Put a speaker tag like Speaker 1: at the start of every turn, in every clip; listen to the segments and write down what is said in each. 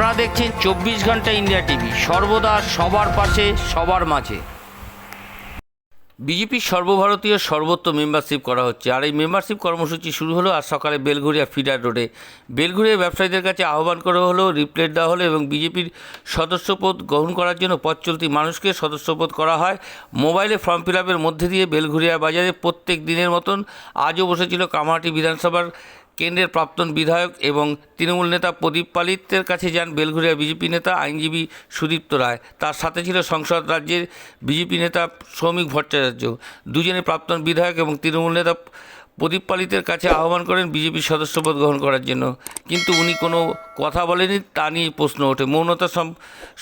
Speaker 1: আপনারা দেখছেন চব্বিশ ঘণ্টা ইন্ডিয়া টিভি। সর্বদা সবার পাশে, সবার মাঝে। বিজেপির সর্বভারতীয় সর্বত্র মেম্বারশিপ করা হচ্ছে। আর এই মেম্বারশিপ কর্মসূচি শুরু হলো আজ সকালে বেলঘরিয়া ফিডার রোডে। বেলঘরিয়া ব্যবসায়ীদের কাছে আহ্বান করা হলো, রিপ্লেট দেওয়া হলো এবং বিজেপির সদস্যপদ গ্রহণ করার জন্য পথ চলতি মানুষকে সদস্যপদ করা হয়। মোবাইলে ফর্ম ফিল আপের মধ্যে দিয়ে বেলঘরিয়া বাজারে প্রত্যেক দিনের মতন আজও বসেছিল কামাহাটি বিধানসভার কেন্দ্রের প্রাক্তন বিধায়ক এবং তৃণমূল নেতা প্রদীপ পালিতের কাছে যান বেলঘরিয়া বিজেপি নেতা আইনজীবী সুদীপ্ত রায়। তার সাথে ছিল সংসদ রাজ্যের বিজেপি নেতা শ্রমিক ভট্টাচার্য। দুজনে প্রাক্তন বিধায়ক এবং তৃণমূল নেতা প্রদীপ পালিতের কাছে আহ্বান করেন বিজেপির সদস্যপদ গ্রহণ করার জন্য। কিন্তু উনি কোনো কথা বলেনি তা নিয়ে প্রশ্ন ওঠে। মৌনতা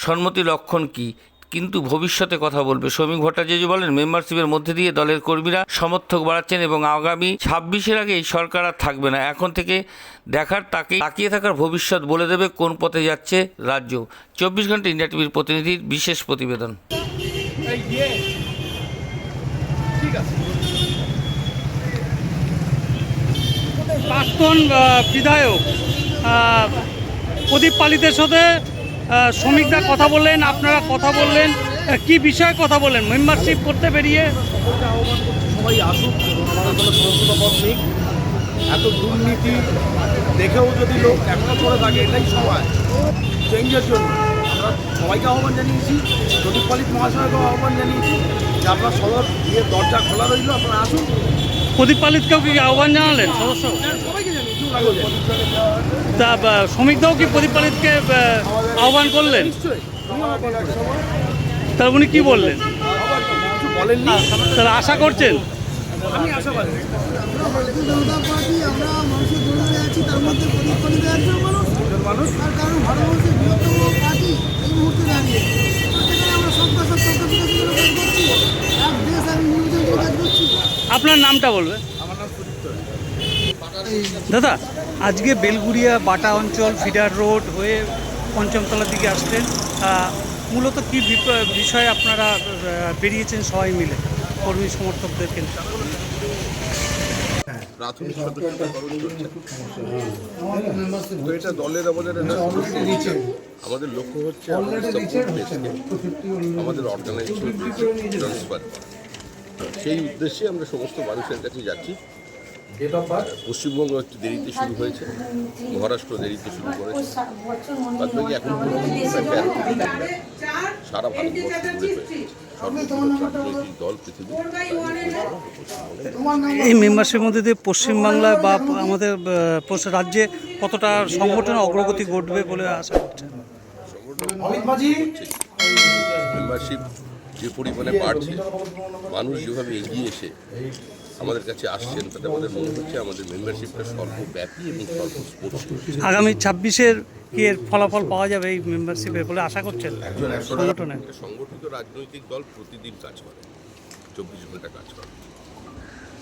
Speaker 1: সম্মতি লক্ষণ কী? কিন্তু ভবিষ্যতে কথা বলবে। শ্রমিক ভট্টাচার্য বলেন মেম্বারশিপের মধ্যে দিয়ে দলের কর্মীরা সমর্থক বাড়াচ্ছেন এবং আগামী ছাব্বিশের আগে এই সরকার আর থাকবে না। এখন থেকে দেখার তাকে তাকিয়ে থাকার ভবিষ্যৎ বলে দেবে কোন পথে যাচ্ছে রাজ্য। চব্বিশ ঘণ্টা ইন্ডিয়া টিভির প্রতিনিধির বিশেষ প্রতিবেদন।
Speaker 2: প্রাক্তন বিধায়ক প্রদীপ পালিতের সাথে শ্রমিকরা কথা বললেন, আপনারা কথা বললেন কি বিষয়ে কথা বললেন? মেম্বারশিপ করতে বেরিয়ে?
Speaker 3: সবাই আসুক নেই এত দুর্নীতি দেখেও যদি লোক এখনও করে থাকে, এটাই সময় চেঞ্জের জন্য আমরা সবাইকে আহ্বান জানিয়েছি প্রদীপ পালিত মহাশয়কেও আহ্বান জানিয়েছি যে আপনার সদর দিয়ে দরজা খোলা রইল, আপনারা আসুন।
Speaker 2: প্রদীপ পালিতকেও কি আহ্বান জানালেন? সদস্য তা আহ, শ্রমিকরাও কি প্রদীপ পালিতকে আহ্বান করলেন। তা উনি কি বললেন? তারা আশা করছেন?
Speaker 4: তার কারণ ভারতবর্ষের বৃহত্তম পার্টি এই মুহূর্তে দাঁড়িয়ে সেখানে আমরা সব কাজ সব বিকাশের জন্য কাজ করছি এক দেশ আমি নির্বাচন করে কাজ করছি
Speaker 2: আপনার নামটা বলবে।
Speaker 3: আমার নাম সুদীপ্ত
Speaker 2: দাদা আজকে বেলগুড়িয়া বাটা অঞ্চল ফিডার রোড হয়ে পঞ্চমতলার দিকে আসলেন। মূলত কি বিপ- বিষয়ে আপনারা বেরিয়েছেন সবাই মিলে কর্মী?
Speaker 5: প্রাথমিক চলছে এটা দলের আমাদের আমাদের লক্ষ্য হচ্ছে আমাদের অর্গানাইজেশন ট্রান্সফার সেই উদ্দেশ্যে আমরা সমস্ত মানুষের কাছে যাচ্ছি। পশ্চিমবঙ্গ একটু দেরিতে শুরু হয়েছে। মহারাষ্ট্র দেরিতে শুরু করেছে। বাদ বাকি এখন সারা ভারতবর্ষ
Speaker 2: এই মেম্বারশিপের মধ্যে দিয়ে পশ্চিমবাংলায় বা আমাদের রাজ্যে কতটা সংগঠনের অগ্রগতি ঘটবে বলে আশা করছেন?
Speaker 5: মেম্বারশিপ যে পরিমাণে বাড়ছে মানুষ যেভাবে এগিয়ে এসে আমাদের কাছে আসছেন তাতে আমাদের মনে হচ্ছে আমাদের মেম্বারশিপটা সর্বব্যাপী এবং সর্বস্পর্শী
Speaker 2: আগামী ছাব্বিশের কি এর ফলাফল পাওয়া যাবে এই মেম্বারশিপের বলে আশা করছেন? সংগঠনে।
Speaker 5: সংগঠিত রাজনৈতিক দল প্রতিদিন কাজ করে চব্বিশ ঘণ্টা কাজ করে।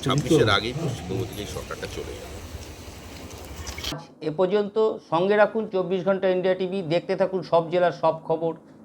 Speaker 5: ছাব্বিশের আগেই পশ্চিমবঙ্গ থেকে সরকারটা চলে যাবে।
Speaker 1: এ পর্যন্ত সঙ্গে রাখুন চব্বিশ ঘণ্টা ইন্ডিয়া টিভি দেখতে থাকুন সব জেলার সব খবর।